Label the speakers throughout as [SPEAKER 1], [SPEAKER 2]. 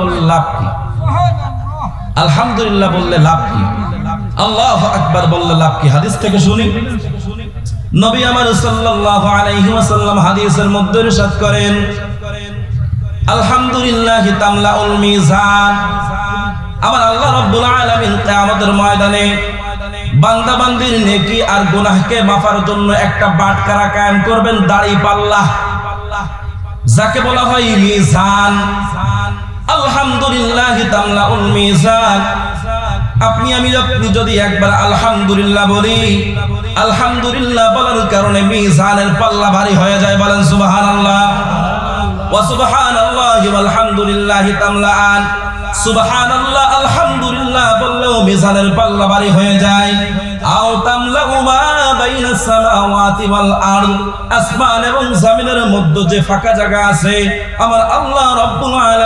[SPEAKER 1] বললে লাভ কি? আলহামদুলিল্লাহ বললে লাভ কি? আল্লাহ আকবার বললে লাভ কি? হাদিস থেকে শুনি। নবী আমার সাল্লাল্লাহু আলাইহি ওয়াসাল্লাম হাদিসের মধ্যে ইরশাদ করেন তামলাউল মিজান। আমার আল্লাহ আলামিন কিয়ামতের ময়দানে বান্দা বান্দির নেকি আর গুনাহকে মাফার জন্য একটা বাটকারা কায়েম করবেন, দাড়ি পাল্লা। যাকে বলা হয় মিজান। আলহামদুলিল্লাহ তামলাউল মিজান। আপনি আমি আপনি যদি একবার আলহামদুলিল্লাহ বলি, আলহামদুলিল্লাহ বলার কারণে মিজানের পাল্লা ভারী হয়ে যায় বলেন সুবহানাল্লাহ। ওয়া তামলাআন। সুবহানাল্লাহ, আলহামদুলিল্লাহ বললেও মিজানের পাল্লা ভারী হয়ে যায়। আও তামলাউ মা ফাঁকা জায়গা আছে, আমার আল্লাহ আর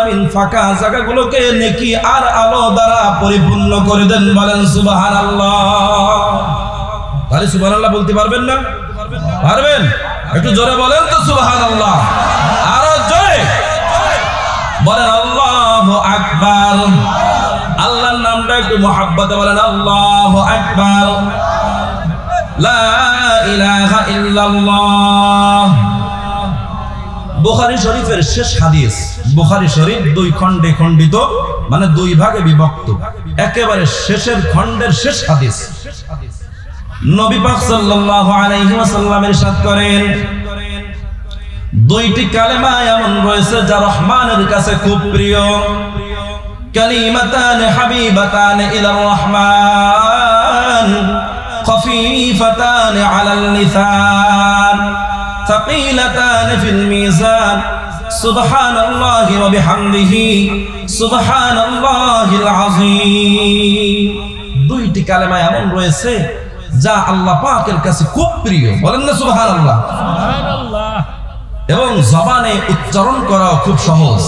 [SPEAKER 1] দ্বারা পরিপূর্ণ করে দেন বলেন সুবহানাল্লাহ। তাহলে বলতে পারবেন না? পারবেন? একটু জোরে বলেন তো সুবহানাল্লাহ। আরও জোরে। বলেন আল্লাহু আকবার। আল্লাহর নামটা একটু মহাব্বতে বলেন আল্লাহু আকবার। লা ইলাহা ইল্লাল্লাহ। বুখারী শরীফের শেষ হাদিস। বুখারী শরীফ দুই খণ্ডে খণ্ডিত মানে দুই ভাগে বিভক্ত। একেবারে শেষের খণ্ডের শেষ হাদিস। নবী পাক সাল্লাল্লাহু আলাইহি ওয়াসাল্লাম ইরশাদ করেন, দুইটি কালেমা এমন রয়েছে যা রহমানের কাছে খুব প্রিয়। কালিমাতান হাবিবাতান ইলার রহমান। خفيفتان على اللسان ثقيلتان في الميزان سبحان الله وبحمده سبحان الله العظيم দুইটি কালেমা এমন রয়েছে যা আল্লাহ পাকের কাছে খুব প্রিয় বলেন না সুবহানাল্লাহ এবং জবানে উচ্চারণ করা খুব সহজ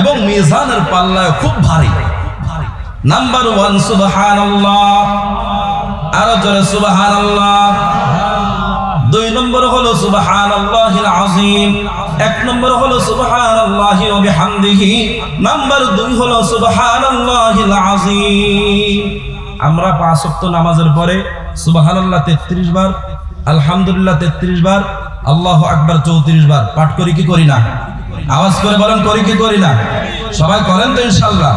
[SPEAKER 1] এবং মিজানের পাল্লায় খুব ভারী নাম্বার ওয়ান সুবহানাল্লাহ আরও জোরে সুবহানাল্লাহ। দুই নম্বর হলো সুবহানাল্লাহিল আযীম। এক নম্বর হলো সুবহানাল্লাহি ওয়া বিহামদিহি। নাম্বার দুই হলো সুবহানাল্লাহিল আযীম। আমরা পাঁচ ওয়াক্ত নামাজের পরে সুবহানাল্লাহ 33 বার, আলহামদুলিল্লাহ 33 বার, আল্লাহু আকবার 34 বার। পাঠ করি কি করি না? আওয়াজ করে বলেন, করি কি করি না? সবাই করেন তো ইনশাআল্লাহ।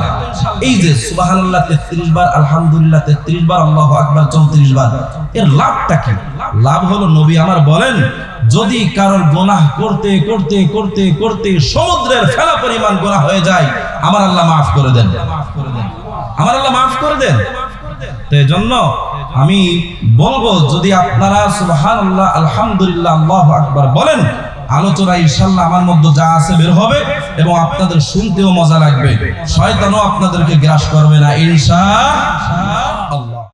[SPEAKER 1] এই যে সুবহানাল্লাহ 33 বার, আলহামদুলিল্লাহ 33 বার, আল্লাহ আকবার 34 বার, এর লাভটা কি? লাভ হলো নবী আমার বলেন, যদি কারোর গোনাহ করতে করতে করতে করতে সমুদ্রের ফেলা পরিমাণ গোনাহ হয়ে যায়, আমার আল্লাহ মাফ করে দেন। আমার আল্লাহ মাফ করে দেন। তো জন্য আমি বলব, যদি আপনারা সুবহানাল্লাহ, আলহামদুলিল্লাহ, আল্লাহ আকবার বলেন আলোচনা ইনশাল্লাহ আমার মধ্যে যা আছে বের হবে এবং আপনাদের শুনতেও মজা লাগবে। শয়তানও আপনাদেরকে গ্রাস করবে না, ইনশা